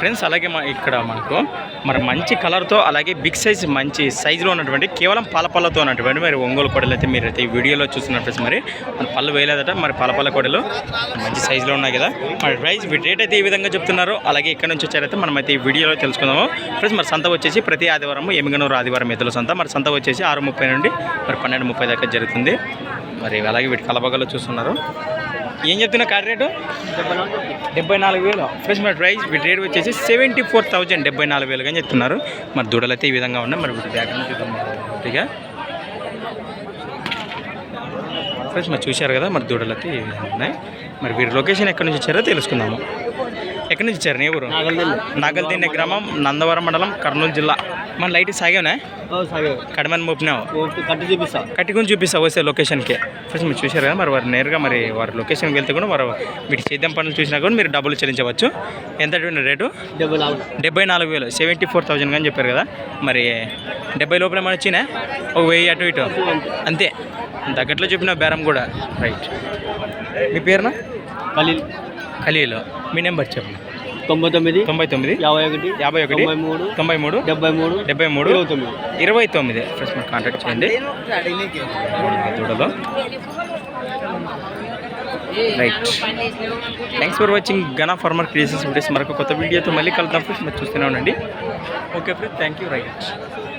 Friends అలాగే ఇక్కడ మనకు మరి మంచి కలర్తో అలాగే బిగ్ సైజ్ మంచి సైజులో ఉన్నటువంటి కేవలం పలపల్లతో ఉన్నటువంటి మరి ఒంగోలు కొడలు అయితే మీరు అయితే ఈ వీడియోలో చూస్తున్నారు ఫ్రెండ్స్. మరి మన పళ్ళు వేయలేదట మరి పాలపల్ల కొడలు మంచి సైజులో ఉన్నాయి కదా. మరి ప్రైస్ రేట్ అయితే ఈ విధంగా చెప్తున్నారు. అలాగే ఇక్కడ నుంచి వచ్చారైతే మనం అయితే ఈ వీడియోలో తెలుసుకుందాము. ఫ్రెండ్స్ మరి సంత వచ్చేసి ప్రతి ఆదివారం ఎమిగనూరు ఆదివారం ఎద్దుల సంత. మరి సంత వచ్చేసి ఆరు ముప్పై నుండి మరి పన్నెండు ముప్పై దాకా జరుగుతుంది. మరి అలాగే వీటి కలబగలో చూస్తున్నారు. ఏం చెప్తున్నా కార్ రేటు? డెబ్బై నాలుగు వేలు. ఫ్రెండ్స్ మరి ప్రైస్ వీటి రేట్ వచ్చేసి సెవెంటీ ఫోర్ థౌజండ్ డెబ్బై నాలుగు వేలుగా చెప్తున్నారు. మరి దూడలు అయితే ఈ విధంగా ఉన్నాయి. మరి వీటి బ్యాక్ చూద్దాం. ఒకటిగా ఫ్రెండ్స్ మరి చూశారు కదా మరి దూడలు అయితే ఈ విధంగా ఉన్నాయి. మరి వీరి లొకేషన్ ఎక్కడి నుంచి వచ్చారో తెలుసుకుందాము. ఎక్కడి నుంచి వచ్చారు? నీ ఊరు? నాగల్దిన్నె గ్రామం నందవరం మండలం కర్నూలు జిల్లా. మన లైట్ సాగావునా కడమని మోపినావు. కట్టి చూపిస్తా. కట్టుకుని చూపిస్తా వస్తే లొకేషన్కి. ఫస్ట్ మీరు చూశారు కదా మరి వారు నేరుగా మరి వారి లొకేషన్కి వెళ్తే కూడా వారు వీటి సేద్యం పనులు చూసినా కూడా మీరు డబ్బులు చెల్లించవచ్చు. ఎంత రేటు? డెబ్బై నాలుగు. వేలు. సెవెంటీ ఫోర్ థౌజండ్ కానీ చెప్పారు కదా. మరి డెబ్బై లోపల ఏమైనా వచ్చినా ఒక వెయ్యి అటు ఇటు. అంతే. తగ్గట్లో చెప్పిన బేరం కూడా. రైట్ మీ పేరున? ఖలీల్. ఖలీలు. మీ నెంబర్ చెప్పండి. తొంభై తొమ్మిది తొంభై తొమ్మిది యాభై ఒకటి యాభై ఒకటి మూడు తొంభై మూడు డెబ్బై మూడు డెబ్బై మూడు ఇరవై తొమ్మిది. ఇరవై తొమ్మిది. ఫస్ట్ మీరు కాంటాక్ట్ చేయండి. దూడలో రైట్ థ్యాంక్స్ ఫర్ వాచింగ్ గనా ఫార్మర్ క్రియేషన్స్ వీడియోస్ మరొక కొత్త వీడియోతో మళ్ళీ కలుద్దాం. ఫ్రెండ్స్ మరి చూస్తూనే ఉండండి. Okay friends thank you right